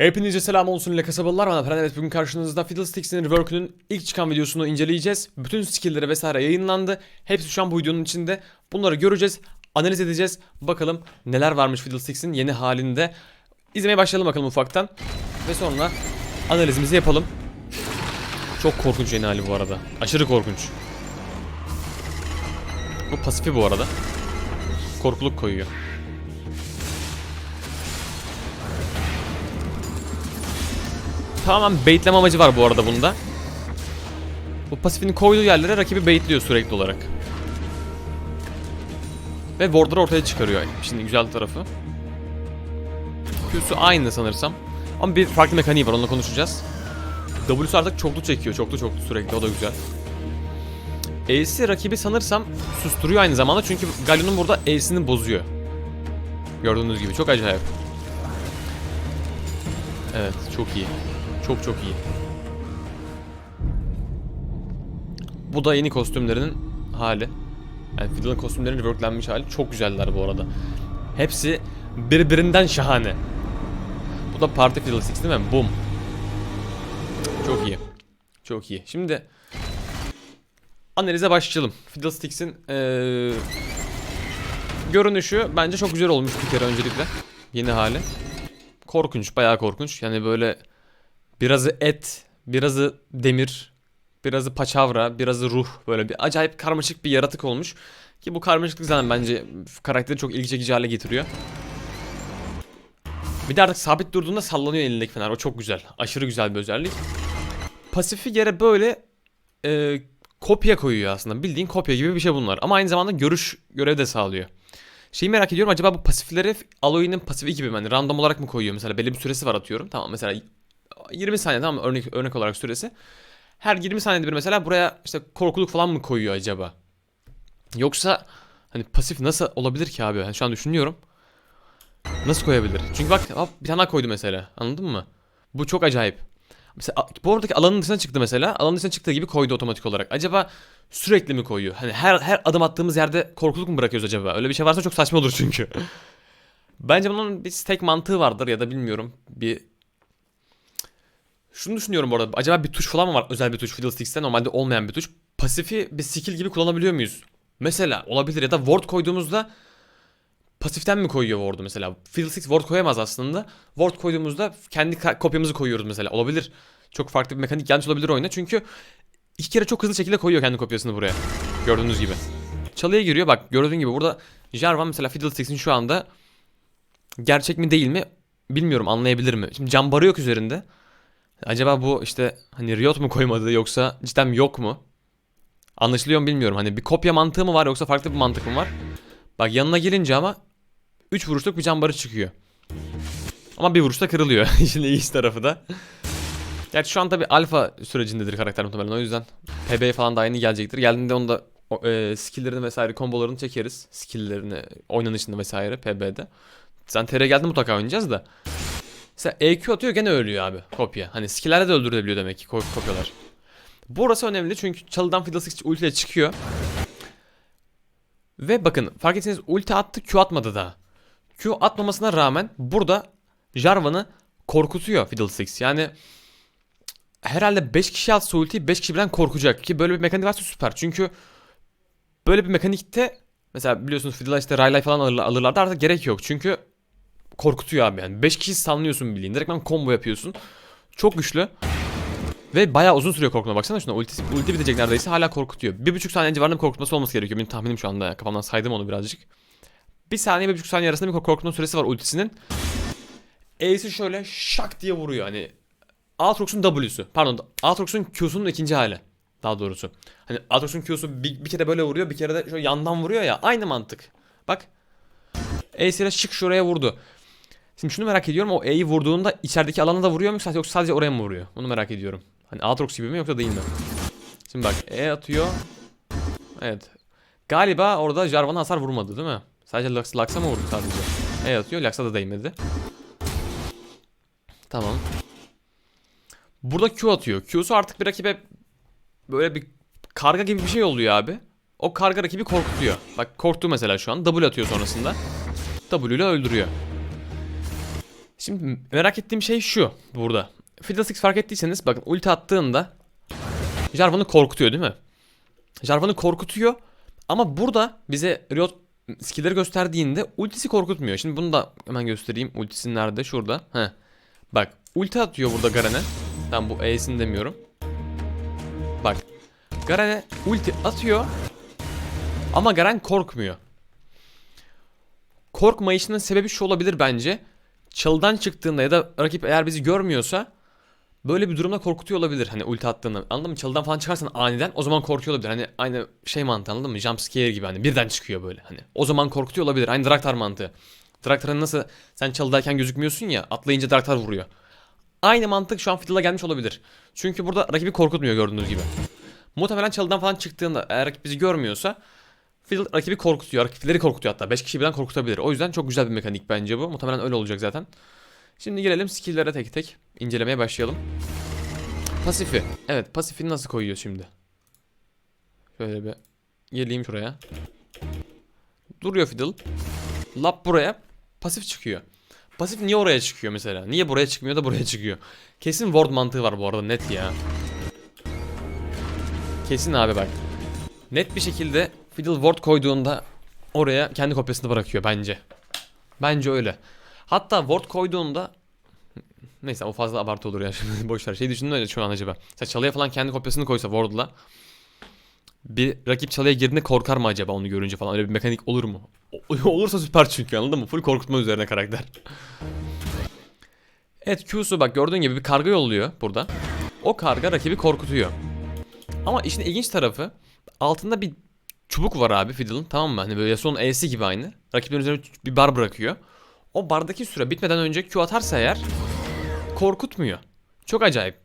Hepinize selam olsun ile kasabalılar bana Pren evet bugün karşınızda Fiddlesticks'in Rework'ünün ilk çıkan videosunu inceleyeceğiz. Bütün skill'leri vesaire yayınlandı. Hepsi şu an bu videonun içinde. Bunları göreceğiz, analiz edeceğiz. Bakalım neler varmış Fiddlesticks'in yeni halinde. İzlemeye başlayalım bakalım ufaktan. Ve sonra analizimizi yapalım. Çok korkunç yeni hali bu arada. Aşırı korkunç. Bu pasifi bu arada. Korkuluk koyuyor. Tamamen baitleme amacı var bu arada bunda. Bu pasifin koyduğu yerlere rakibi baitliyor sürekli olarak. Ve wardları ortaya çıkarıyor. Şimdi güzel tarafı. Q'su aynı sanırsam. Ama bir farklı mekaniği var onunla konuşacağız. W'su artık çoklu çekiyor. Çoklu çoklu sürekli o da güzel. Ace'i rakibi sanırsam susturuyor aynı zamanda çünkü Galio'nun burada Ace'ini bozuyor. Gördüğünüz gibi çok acayip. Evet çok iyi. Çok çok iyi. Bu da yeni kostümlerinin hali. Yani Fiddle'ın kostümlerinin reworklenmiş hali. Çok güzeller bu arada. Hepsi birbirinden şahane. Bu da Party Fiddlesticks değil mi? Boom. Çok iyi. Çok iyi. Şimdi analize başlayalım. Fiddlesticks'in ee, görünüşü bence çok güzel olmuş bir kere öncelikle. Yeni hali. Korkunç, bayağı korkunç. Yani böyle birazı et, birazı demir, birazı paçavra, birazı ruh. Böyle bir acayip karmaşık bir yaratık olmuş. Ki bu karmaşıklık zaten bence karakteri çok ilgi çekici hale getiriyor. Bir de artık sabit durduğunda sallanıyor elindeki fener. O çok güzel. Aşırı güzel bir özellik. Pasifi yere böyle e, kopya koyuyor aslında. Bildiğin kopya gibi bir şey bunlar. Ama aynı zamanda görüş görevi de sağlıyor. Şeyi merak ediyorum acaba bu pasifleri Aloy'nin pasifi gibi mi? Hani random olarak mı koyuyor? Mesela belli bir süresi var atıyorum. Tamam mesela 20 saniye tamam mı? örnek, örnek olarak süresi. Her 20 saniyede bir mesela buraya işte korkuluk falan mı koyuyor acaba? Yoksa hani pasif nasıl olabilir ki abi? Yani şu an düşünüyorum. Nasıl koyabilir? Çünkü bak hop, bir tane daha koydu mesela. Anladın mı? Bu çok acayip. Mesela bu oradaki alanın dışına çıktı mesela. Alanın dışına çıktığı gibi koydu otomatik olarak. Acaba sürekli mi koyuyor? Hani her her adım attığımız yerde korkuluk mu bırakıyoruz acaba? Öyle bir şey varsa çok saçma olur çünkü. Bence bunun bir stack mantığı vardır ya da bilmiyorum. Bir şunu düşünüyorum bu arada. Acaba bir tuş falan mı var? Özel bir tuş Fiddlesticks'te normalde olmayan bir tuş. Pasifi bir skill gibi kullanabiliyor muyuz? Mesela olabilir ya da ward koyduğumuzda pasiften mi koyuyor ward'u mesela? Fiddlesticks ward koyamaz aslında. Ward koyduğumuzda kendi kopyamızı koyuyoruz mesela. Olabilir. Çok farklı bir mekanik gelmiş olabilir oyuna. Çünkü iki kere çok hızlı şekilde koyuyor kendi kopyasını buraya. Gördüğünüz gibi. Çalıya giriyor bak gördüğün gibi burada Jarvan mesela Fiddlesticks'in şu anda gerçek mi değil mi bilmiyorum anlayabilir mi? Şimdi cambarı yok üzerinde. Acaba bu işte hani Riot mu koymadı yoksa cidden yok mu? Anlaşılıyor mu bilmiyorum. Hani bir kopya mantığı mı var yoksa farklı bir mantık mı var? Bak yanına gelince ama 3 vuruşluk bir cambarı çıkıyor. Ama bir vuruşta kırılıyor. İşin iyi tarafı da. Gerçi şu an tabi alfa sürecindedir karakter muhtemelen o yüzden PB falan daha yeni gelecektir. Geldiğinde onu da e, skill'lerini vesaire kombolarını çekeriz. Skill'lerini oynanışını vesaire PB'de. Sen TR geldi mutlaka oynayacağız da. Mesela EQ atıyor gene ölüyor abi kopya. Hani skill'lerle de öldürebiliyor demek ki ko- kopyalar. Burası önemli çünkü çalıdan Fiddlesticks ultiyle çıkıyor. Ve bakın fark etseniz ulti attı Q atmadı daha. Q atmamasına rağmen burada Jarvan'ı korkutuyor Fiddlesticks. Yani herhalde 5 kişi atsa ultiyi 5 kişi birden korkacak ki böyle bir mekanik varsa süper. Çünkü böyle bir mekanikte mesela biliyorsunuz Fiddle'a işte Rayleigh falan alırlar, alırlardı artık gerek yok. Çünkü korkutuyor abi yani. 5 kişi stunlıyorsun bildiğin. Direktman combo yapıyorsun. Çok güçlü. Ve bayağı uzun sürüyor korkma. Baksana şuna ulti, ulti bitecek neredeyse hala korkutuyor. Bir buçuk saniye civarında bir korkutması olması gerekiyor. Benim tahminim şu anda. Kafamdan saydım onu birazcık. Bir saniye bir buçuk saniye arasında bir korkutma süresi var ultisinin. E'si şöyle şak diye vuruyor. Hani Aatrox'un W'su. Pardon Aatrox'un Q'sunun ikinci hali. Daha doğrusu. Hani Aatrox'un Q'su bir, bir kere böyle vuruyor. Bir kere de şöyle yandan vuruyor ya. Aynı mantık. Bak. E'siyle şık şuraya vurdu. Şimdi şunu merak ediyorum. O E'yi vurduğunda içerideki alana da vuruyor mu yoksa sadece oraya mı vuruyor? Onu merak ediyorum. Hani Aatrox gibi mi yoksa değil mi? Şimdi bak E atıyor. Evet. Galiba orada Jarvan'a hasar vurmadı değil mi? Sadece Lux, mı vurdu sadece? E atıyor. Lux'a da değmedi. Tamam. Burada Q atıyor. Q'su artık bir rakibe böyle bir karga gibi bir şey oluyor abi. O karga rakibi korkutuyor. Bak korktu mesela şu an. W atıyor sonrasında. W ile öldürüyor. Şimdi merak ettiğim şey şu burada. Fiddlesticks fark ettiyseniz bakın ulti attığında Jarvan'ı korkutuyor değil mi? Jarvan'ı korkutuyor ama burada bize Riot skill'leri gösterdiğinde ultisi korkutmuyor. Şimdi bunu da hemen göstereyim. Ultisi nerede? Şurada. Heh. Bak ulti atıyor burada Garen'e. Tamam bu E'sini demiyorum. Bak. Garen'e ulti atıyor. Ama Garen korkmuyor. Korkmayışının sebebi şu olabilir bence. Çalıdan çıktığında ya da rakip eğer bizi görmüyorsa böyle bir durumda korkutuyor olabilir. Hani ulti attığında anladın mı? Çalıdan falan çıkarsan aniden o zaman korkuyor olabilir. Hani aynı şey mantığı anladın mı? Jump scare gibi hani birden çıkıyor böyle hani. O zaman korkutuyor olabilir. Aynı Draktar mantığı. Draktar'ın nasıl sen çalıdayken gözükmüyorsun ya atlayınca Draktar vuruyor. Aynı mantık şu an Fiddle'a gelmiş olabilir. Çünkü burada rakibi korkutmuyor gördüğünüz gibi. Muhtemelen çalıdan falan çıktığında eğer rakip bizi görmüyorsa Fiddle rakibi korkutuyor. Rakipleri korkutuyor hatta. 5 kişi birden korkutabilir. O yüzden çok güzel bir mekanik bence bu. Muhtemelen öyle olacak zaten. Şimdi gelelim skill'lere tek tek incelemeye başlayalım. Pasifi. Evet pasifini nasıl koyuyor şimdi? Şöyle bir geleyim şuraya. Duruyor Fiddle. Lap buraya. Pasif çıkıyor. Pasif niye oraya çıkıyor mesela? Niye buraya çıkmıyor da buraya çıkıyor? Kesin ward mantığı var bu arada net ya. Kesin abi bak. Net bir şekilde Fiddle ward koyduğunda oraya kendi kopyasını bırakıyor bence. Bence öyle. Hatta ward koyduğunda Neyse o fazla abartı olur ya şimdi boş ver. Şey düşündüm öyle şu an acaba. Mesela çalıya falan kendi kopyasını koysa ward'la bir rakip çalıya girdiğinde korkar mı acaba onu görünce falan öyle bir mekanik olur mu? Olursa süper çünkü anladın mı? Full korkutma üzerine karakter. Evet Q'su bak gördüğün gibi bir karga yolluyor burada. O karga rakibi korkutuyor. Ama işin ilginç tarafı altında bir çubuk var abi Fiddle'ın tamam mı? Hani böyle Yasuo'nun E'si gibi aynı. Rakiplerin üzerine bir bar bırakıyor. O bardaki süre bitmeden önce Q atarsa eğer korkutmuyor. Çok acayip.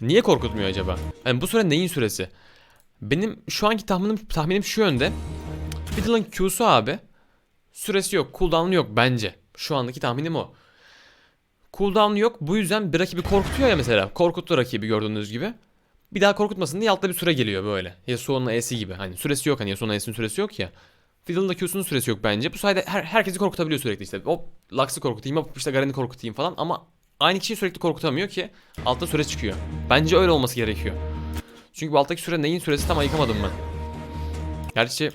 Niye korkutmuyor acaba? Yani bu süre neyin süresi? Benim şu anki tahminim tahminim şu yönde. Fiddle'ın Q'su abi süresi yok, cooldown'u yok bence. Şu andaki tahminim o. Cooldown'u yok. Bu yüzden bir rakibi korkutuyor ya mesela. Korkuttu rakibi gördüğünüz gibi. Bir daha korkutmasın diye altta bir süre geliyor böyle. Yasuo'nun E'si gibi. Hani süresi yok hani Yasuo'nun E'sinin süresi yok ya. Fiddle'ın da Q'sunun süresi yok bence. Bu sayede her, herkesi korkutabiliyor sürekli işte. Hop Lux'ı korkutayım, hop işte Garen'i korkutayım falan ama aynı kişiyi sürekli korkutamıyor ki altta süre çıkıyor. Bence öyle olması gerekiyor. Çünkü bu alttaki süre neyin süresi tam ayıkamadım ben. Gerçi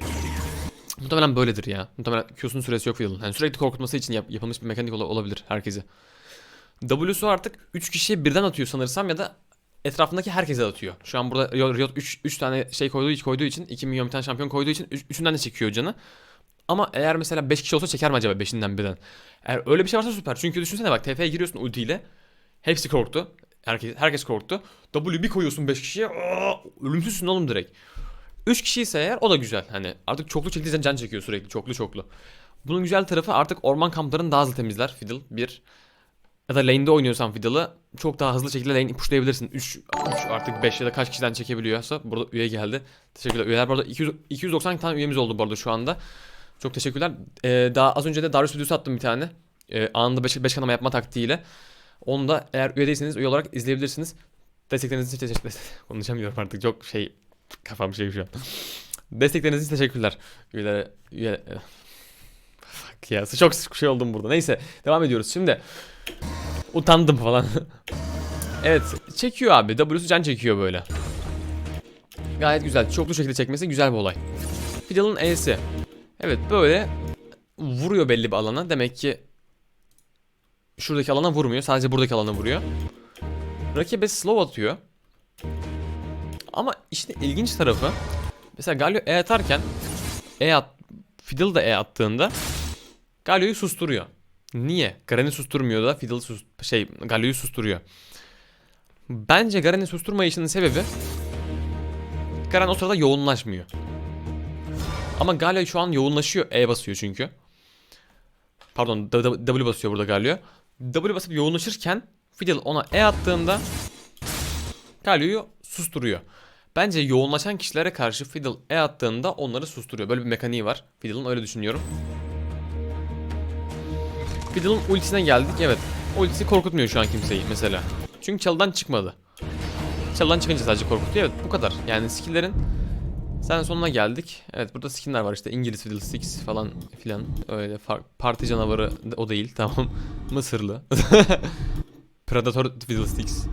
muhtemelen böyledir ya. Muhtemelen Q'sunun süresi yok Fiddle'ın. Yani sürekli korkutması için yap- yapılmış bir mekanik ola- olabilir herkese. W'su artık 3 kişiye birden atıyor sanırsam ya da etrafındaki herkese atıyor. Şu an burada Riot 3 3 tane şey koyduğu, koyduğu için 2 milyon bir tane şampiyon koyduğu için 3'ünden de çekiyor canı. Ama eğer mesela 5 kişi olsa çeker mi acaba 5'inden birden? Eğer öyle bir şey varsa süper. Çünkü düşünsene bak TF'ye giriyorsun ultiyle. Hepsi korktu. Herkes, herkes korktu. W bir koyuyorsun 5 kişiye. Ölümsüzsün oğlum direkt. 3 kişi ise eğer o da güzel. Hani artık çoklu çektiği zaman can çekiyor sürekli. Çoklu çoklu. Bunun güzel tarafı artık orman kamplarını daha hızlı temizler Fiddle. Bir. Ya da lane'de oynuyorsan Fiddle'ı çok daha hızlı şekilde lane pushlayabilirsin. 3, 3 artık 5 ya da kaç kişiden çekebiliyorsa. Burada üye geldi. Teşekkürler. Üyeler bu arada 200, 290 tane üyemiz oldu bu arada şu anda. Çok teşekkürler. Ee, daha az önce de Darius videosu attım bir tane. Ee, anında 5 5 kanama yapma taktiğiyle. Onu da eğer üye değilseniz üye olarak izleyebilirsiniz. Destekleriniz için teşekkür Konuşamıyorum artık çok şey kafam şey şu an. Destekleriniz için teşekkürler. Üyelere üye ya çok şey oldum burada. Neyse devam ediyoruz. Şimdi utandım falan. evet çekiyor abi. W'su can çekiyor böyle. Gayet güzel. Çoklu şekilde çekmesi güzel bir olay. Fiddle'ın E'si. Evet böyle vuruyor belli bir alana. Demek ki şuradaki alana vurmuyor. Sadece buradaki alana vuruyor. Rakibe slow atıyor. Ama işin ilginç tarafı mesela Galio E atarken E at Fiddle da E attığında Galio'yu susturuyor. Niye? Garen'i susturmuyor da Fiddle sus şey Galio'yu susturuyor. Bence Garen'i susturmayışının sebebi Garen o sırada yoğunlaşmıyor. Ama Galio şu an yoğunlaşıyor. E basıyor çünkü. Pardon W basıyor burada Galio. W basıp yoğunlaşırken Fiddle ona E attığında Galio'yu susturuyor. Bence yoğunlaşan kişilere karşı Fiddle E attığında onları susturuyor. Böyle bir mekaniği var. Fiddle'ın öyle düşünüyorum. Fiddle'ın ultisine geldik. Evet. Ultisi korkutmuyor şu an kimseyi mesela. Çünkü çalıdan çıkmadı. Çalıdan çıkınca sadece korkutuyor. Evet bu kadar. Yani skill'lerin Sen sonuna geldik. Evet burada skinler var işte İngiliz Fiddlesticks falan filan öyle parti canavarı o değil tamam. Mısırlı. Predator Fiddlesticks.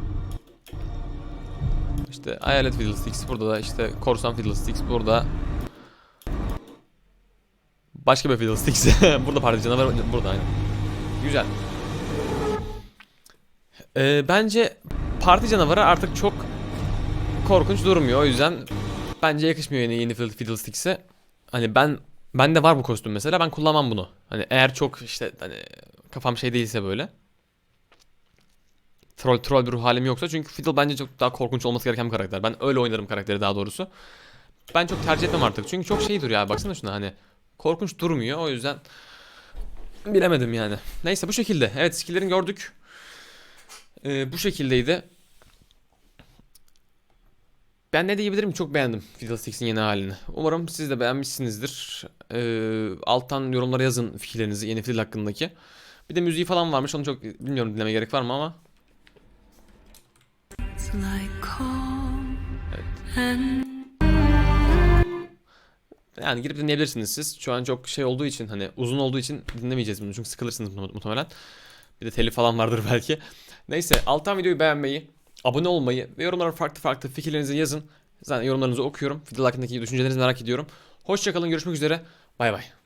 İşte Hayalet Fiddlesticks burada da işte Korsan Fiddlesticks burada. Başka bir Fiddlesticks. burada parti canavarı burada aynen. Güzel. Ee, bence parti canavarı artık çok korkunç durmuyor. O yüzden bence yakışmıyor yeni yeni Fiddle- Fiddlesticks'e. Hani ben bende var bu kostüm mesela. Ben kullanmam bunu. Hani eğer çok işte hani kafam şey değilse böyle. Troll troll bir ruh halim yoksa çünkü Fiddle bence çok daha korkunç olması gereken bir karakter. Ben öyle oynarım karakteri daha doğrusu. Ben çok tercih etmem artık. Çünkü çok şey duruyor ya. Baksana şuna hani korkunç durmuyor. O yüzden bilemedim yani. Neyse bu şekilde. Evet skill'lerini gördük. Ee, bu şekildeydi. Ben ne diyebilirim çok beğendim Fiddlesticks'in yeni halini. Umarım siz de beğenmişsinizdir. Ee, alttan yorumlara yazın fikirlerinizi yeni Fiddle hakkındaki. Bir de müziği falan varmış onu çok bilmiyorum dinleme gerek var mı ama. And Yani girip dinleyebilirsiniz siz. Şu an çok şey olduğu için hani uzun olduğu için dinlemeyeceğiz bunu çünkü sıkılırsınız mu- muhtemelen. Bir de telif falan vardır belki. Neyse alttan videoyu beğenmeyi, abone olmayı ve yorumlara farklı farklı fikirlerinizi yazın. Zaten yorumlarınızı okuyorum. Fiddle hakkındaki düşüncelerinizi merak ediyorum. Hoşçakalın görüşmek üzere. Bay bay.